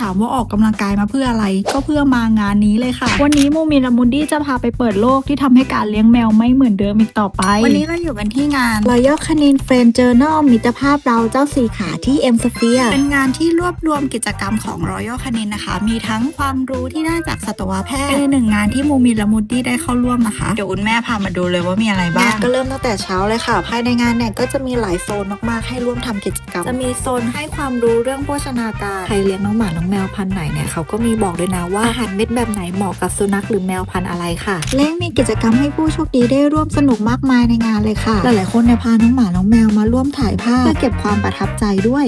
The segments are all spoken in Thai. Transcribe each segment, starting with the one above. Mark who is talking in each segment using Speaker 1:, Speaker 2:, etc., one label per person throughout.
Speaker 1: ถามว่าออกกำลังกายมาเพื่ออะไร ก็เพื่อมางานนี้เลยค่ะ วันนี้มูมินและมูดดี้จะพาไปเปิดโลกที่ทำให้การเลี้ยงแมวไม่เหมือนเดิมอีกต่อไป วันนี้เราอยู่กันที่งาน Royal Canin Friend Journal มิตรภาพเราเจ้าสีขาที่ M Sphere เป็นงานที่รวบรวมกิจกรรมของ Royal Canin นะคะ มีทั้งความรู้ที่ได้จากสัตวแพทย์เป็นหนึ่งงานที่มูมินและมูดดี้ได้เข้าร่วมนะคะเดี๋ยวคุณแม่พามาดูเลยว่ามีอะไรบ้างก็เริ่มตั้งแต่เช้าเลยค่ะ ภายในงานเนี่ยก็จะมีหลายโซนมากๆให้ร่วมทำกิจกรรม จะมีโซนให้ความรู้เรื่องโภชนาการใครเลี้ยงน้องหมาน้องแมวพันธุ์ไหนเนี่ยเขาก็มีบอกด้วยนะว่าอาหารเม็ดแบบไหนเหมาะกับสุนัขหรือแมวพันธุ์อะไรค่ะ และยังมีกิจกรรมให้ผู้โชคดีได้ร่วมสนุกมากมายในงานเลยค่ะ หลายๆคนเนี่ยพาน้องหมาน้องแมวมาร่วมถ่ายภาพเพื่อเก็บความประทับใจด้วย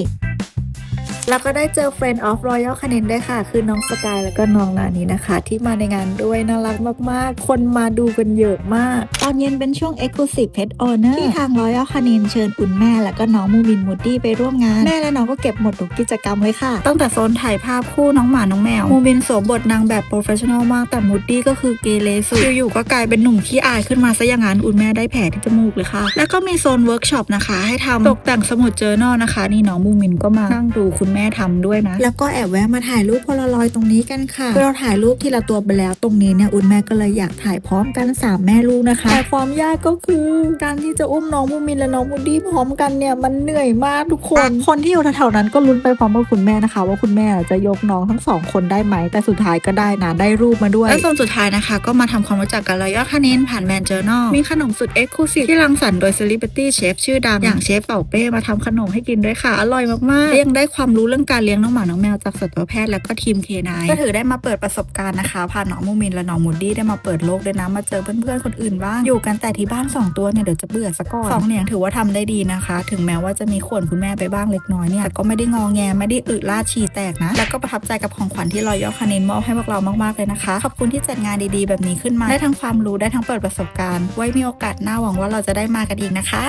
Speaker 1: แล้วก็ได้เจอ Friend of Royal Canin ด้วยค่ะ คือน้องสกายแล้วก็น้องนานี้นะคะ ที่มาในงานด้วยน่ารักมากๆ คนมาดูกันเยอะมาก ตอนเย็นเป็นช่วง Exclusive Pet Owner ที่ทาง Royal Canin เชิญอุ่นแม่แล้วก็น้องมูวินมูดดี้ไปร่วมงาน แม่และน้องก็เก็บหมดทุกกิจกรรมเลยค่ะ ตั้งแต่โซนถ่ายภาพคู่น้องหมาน้องแมวมูวินสวมบทนางแบบโปรเฟชชั่นอลมากแต่มูดดี้ก็คือเกเรสุดอยู่ๆก็กลายเป็นหนุ่มขี้อายขึ้นมาซะอย่างนั้นอุ่นแม่ได้แผลที่จมูกเลยค่ะ แล้วก็มีโซนเวิร์กช็อปนะคะ ให้ทำตกแต่งสมุดเจอร์นอลนะคะ นี่น้องมูมินก็มานั่งดูคุณแม่ทำด้วยนะ แล้วก็แอบแวะมาถ่ายรูปโพลารอยด์ตรงนี้กันค่ะคือเราถ่ายรูปทีละตัวไปแล้วตรงนี้เนี่ยอุ่นแม่ก็เลยอยากถ่ายพร้อมกันสามแม่ลูกนะคะแต่ความยากก็คือการที่จะอุ้มน้องมูมินและน้องมูดี้พร้อมกันเนี่ยมันเหนื่อยมากทุกคน คนที่อยู่แถวๆนั้นก็ลุ้นไปพร้อมกับคุณแม่นะคะ ว่าคุณแม่จะยกน้องทั้งสองคนได้ไหม แต่สุดท้ายก็ได้นะได้รูปมาด้วยและส่วนสุดท้ายนะคะ ก็มาทำความรู้จักกับรอยอคานินผ่านแมนเจอร์นอลมีขนมสุดเอ็กซ์คลูซีฟที่รังสรรค์โดยเซเลบริตี้เชฟชื่อดังอย่างเชฟเป่าเป้มาทำขนมให้กินด้วยค่ะ อร่อยมากๆและยังได้ความรู้เรื่องการเลี้ยงน้องหมา น้องแมวจากสัตวแพทย์และก็ทีมเคนายก็ถือได้มาเปิดประสบการณ์นะคะ พาน้องมูมินและน้องมูดดี้ได้มาเปิดโลกด้วยนะ มาเจอเพื่อนๆคนอื่นบ้าง อยู่กันแต่ที่บ้านสองตัวเนี่ยเดี๋ยวจะเบื่อซะก่อนสองเนี่ยถือว่าทำได้ดีนะคะ ถึงแม้ว่าจะมีข่วนคุณแม่ไปบ้างเล็กน้อยเนี่ยแต่ก็ไม่ได้งอแงไม่ได้อึลาดฉี่แตกนะ แล้วก็ประทับใจกับของขวัญที่รอยย่อคานินมอบให้พวกเรามากๆเลยนะคะ ขอบคุณที่จัดงานดีๆ แบบนี้ขึ้นมา ได้ทั้งความรู้ได้ทั้งเปิดประสบการณ์ ไว้มีโอกาสหน้าหวังว่าเราจะได้มากันอีกนะคะ